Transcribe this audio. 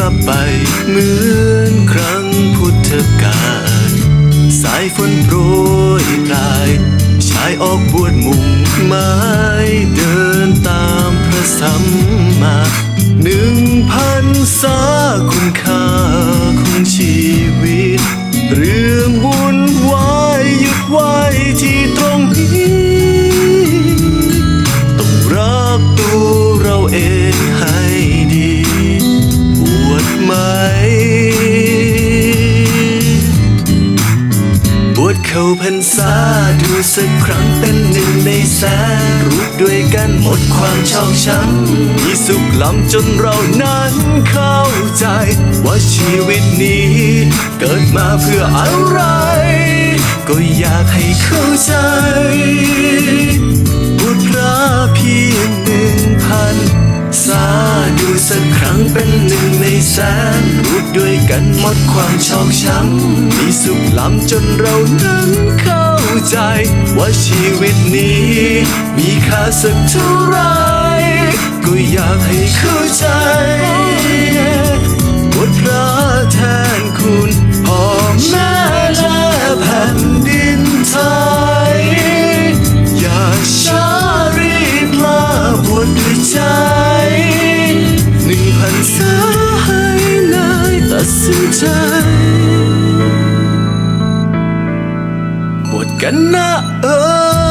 ลับไปเหมือนครั้งพุทธกาลสายฝนโปรยปลาย ชายออกบวชมุ่งไม้เดินตามพระสัมมาหนึ่งพันสาคุณค่าของชีวิตเรื่อง เข้าดูสักครั้งเป็นหนึ่งในแสนรู้ด้วยกันหมดความชอกช้ำมีสุขล้ำจนเรานั้นเข้าใจ ว่าชีวิตนี้ เกิดมาเพื่ออะไร ก็อยากให้เข้าใจบวชพระเพียงหนึ่งพันสาดูสักครั้งเป็นหนึ่งในแสนรูปด้วยกันหมดความชอกช้ำมีสุขล้ำจนเรานั้น ใจว่าชีวิตนี้มีค่าสักเท่าไร 人啊！